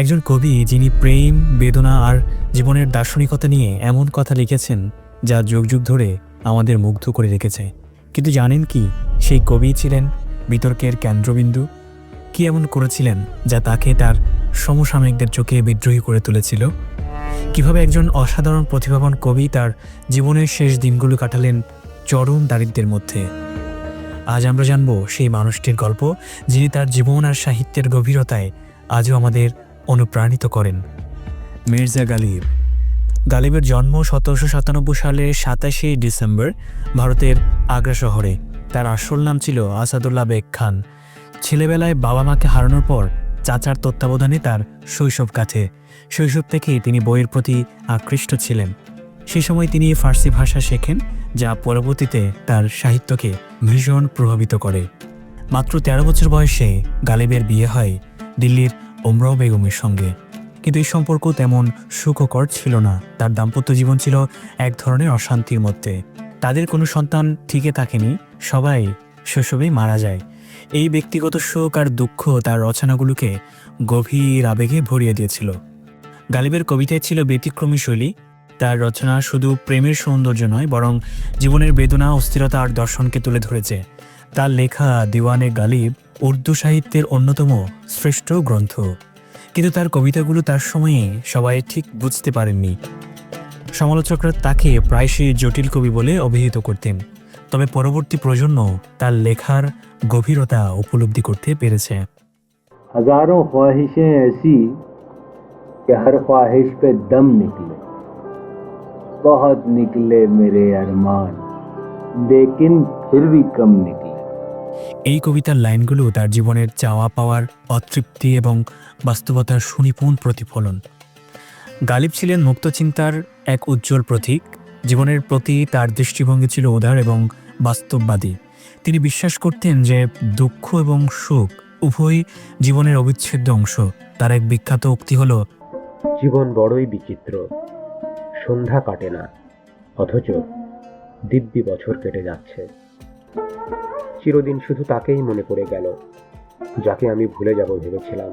একজন কবি যিনি প্রেম, বেদনা আর জীবনের দার্শনিকতা নিয়ে এমন কথা লিখেছেন যা যুগ যুগ ধরে আমাদের মুগ্ধ করে রেখেছে। কিন্তু জানেন কি, সেই কবি ছিলেন বিতর্কের কেন্দ্রবিন্দু? কি এমন করেছিলেন যা তাকে তার সমসাময়িকদের চোখে বিদ্রোহী করে তুলেছিল? কীভাবে একজন অসাধারণ প্রতিভাবান কবি তার জীবনের শেষ দিনগুলো কাটালেন চরম দারিদ্র্যের মধ্যে? আজ আমরা জানব সেই মানুষটির গল্প, যিনি তার জীবন আর সাহিত্যের গভীরতায় আজও আমাদের অনুপ্রাণিত করেন। মির্জা গালিব। গালিবের জন্ম সতেরোশো সাতানব্বই সালের সাতাশে ডিসেম্বর ভারতের আগ্রা শহরে। তার আসল নাম ছিল আসাদুল্লাহ বেগ খান। ছেলেবেলায় বাবা মাকে হারানোর পর চাচার তত্ত্বাবধানে তার শৈশব কাছে শৈশব থেকেই তিনি বইয়ের প্রতি আকৃষ্ট ছিলেন। সে সময় তিনি ফার্সি ভাষা শেখেন, যা পরবর্তীতে তার সাহিত্যকে ভীষণ প্রভাবিত করে। মাত্র তেরো বছর বয়সে গালিবের বিয়ে হয় দিল্লির ওমরাও বেগমের সঙ্গে। কিন্তু এই সম্পর্ক তেমন সুখকর ছিল না। তার দাম্পত্য জীবন ছিল এক ধরনের অশান্তির মধ্যে। তাদের কোনো সন্তান ঠিকে থাকেনি, সবাই শৈশবেই মারা যায়। এই ব্যক্তিগত শোক আর দুঃখ তার রচনাগুলোকে গভীর আবেগে ভরিয়ে দিয়েছিল। গালিবের কবিতায় ছিল ব্যতিক্রমী শৈলী। তার রচনা শুধু প্রেমের সৌন্দর্য নয়, বরং জীবনের বেদনা, অস্থিরতা আর দর্শনকে তুলে ধরেছে। তার লেখা দিওয়ানে গালিব উর্দু সাহিত্যের অন্যতম শ্রেষ্ঠ গ্রন্থ। কিন্তু তার কবিতাগুলো তার সময়ে সবাই ঠিক বুঝতে পারেননি। সমালোচকরা তাকে প্রায়শই জটিল কবি বলে অভিহিত করতেন। তবে পরবর্তী প্রজন্ম তার লেখার গভীরতা উপলব্ধি করতে পেরেছে। হাজারো খোয়াহিশে এসি কে হর খোয়াহিশ পে দম নিকলে। বহুত নিকলে মেরে আরমান। লেকিন ফির ভি কম নিকলে। এই কবিতার লাইনগুলো তার জীবনের চাওয়া পাওয়ার অতৃপ্তি এবং বাস্তবতার সুনিপুণ প্রতিফলন। গালিব ছিলেন মুক্তচিন্তার এক উজ্জ্বল প্রতীক। জীবনের প্রতি তার দৃষ্টিভঙ্গি ছিল উদার এবং বাস্তববাদী। তিনি বিশ্বাস করতেন যে দুঃখ এবং সুখ উভয়ই জীবনের অবিচ্ছেদ্য অংশ। তার এক বিখ্যাত উক্তি হলো, জীবন বড়ই বিচিত্র, সন্ধ্যা কাটে না, অথচ দিব্যি বছর কেটে যাচ্ছে। চিরদিন শুধু তাকেই মনে পড়ে গেল, যাকে আমি ভুলে যাব ভেবেছিলাম।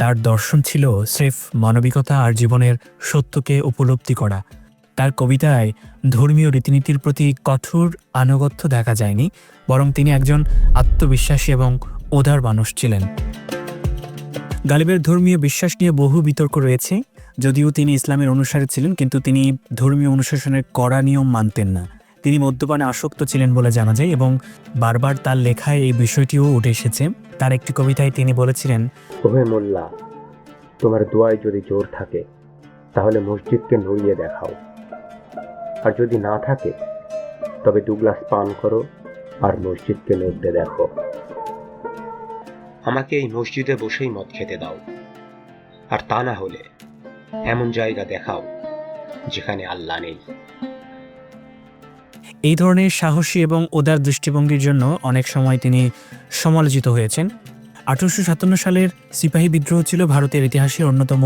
তার দর্শন ছিল স্রেফ মানবিকতা আর জীবনের সত্যকে উপলব্ধি করা। তার কবিতায় ধর্মীয় রীতিনীতির প্রতি কঠোর আনুগত্য দেখা যায়নি, বরং তিনি একজন আত্মবিশ্বাসী এবং উদার মানুষ ছিলেন। গালিবের ধর্মীয় বিশ্বাস নিয়ে বহু বিতর্ক রয়েছে, যদিও তিনি ইসলামের অনুসারী ছিলেন, কিন্তু তিনি ধর্মীয় অনুশাসনের কড়া নিয়ম মানতেন না। তিনি মদ্যপানে আসক্ত ছিলেন বলে জানা যায় এবং বারবার তার লেখায় এই বিষয়টিও উঠে এসেছে। তার একটি কবিতায় তিনি বলেছিলেন, ওহে মোল্লা, তোমার দোয়ায় যদি জোর থাকে, তাহলে মসজিদকে নড়িয়ে দেখাও। আর যদি না থাকে, তবে দু গ্লাস পান করো আর মসজিদকে নড়তে দেখো। আমাকে এই মসজিদে বসেই মদ খেতে দাও। আর তা না হলে এমন জায়গা দেখাও যেখানে আল্লাহ নেই। এই ধরনের সাহসী এবং উদার দৃষ্টিভঙ্গির জন্য অনেক সময় তিনি সমালোচিত হয়েছেন। আঠারোশো সাতান্ন সালের সিপাহী বিদ্রোহ ছিল ভারতের ইতিহাসের অন্যতম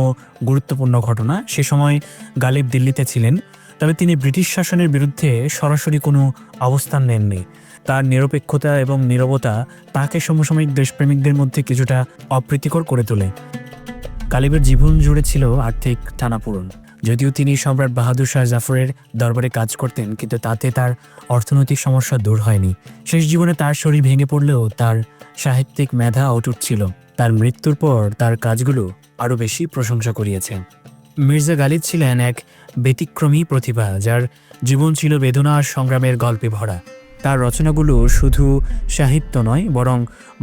গুরুত্বপূর্ণ ঘটনা। সে সময় গালিব দিল্লিতে ছিলেন, তবে তিনি ব্রিটিশ শাসনের বিরুদ্ধে সরাসরি কোনো অবস্থান নেননি। তার নিরপেক্ষতা এবং নীরবতা তাকে সমসাময়িক দেশপ্রেমিকদের মধ্যে কিছুটা অপ্রীতিকর করে তোলে। গালিবের জীবন জুড়ে ছিল আর্থিক টানাপোড়ন। যদিও তিনি সম্রাট বাহাদুর শাহ জাফরের দরবারে কাজ করতেন, কিন্তু তাতে তার অর্থনৈতিক সমস্যা দূর হয়নি। শেষ জীবনে তার শরীর ভেঙে পড়লেও তার সাহিত্যিক মেধা অটুট ছিল। তার মৃত্যুর পর তার কাজগুলো আরও বেশি প্রশংসা করিয়েছে। মির্জা গালিব ছিলেন এক ব্যতিক্রমী প্রতিভা, যার জীবন ছিল বেদনা আর সংগ্রামের গল্পে ভরা। তার রচনাগুলো শুধু সাহিত্য নয়, বরং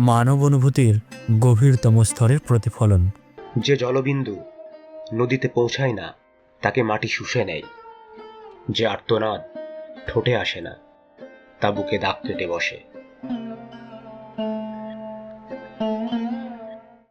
মানব অনুভূতির গভীরতম স্তরের প্রতিফলন। যে জলবিন্দু নদীতে পৌঁছায় না, তাকে মাটি শুষে নেয়। যে আর্তনাদ ঠোঁটে আসে না, তা বুকে দাগ কেটে বসে।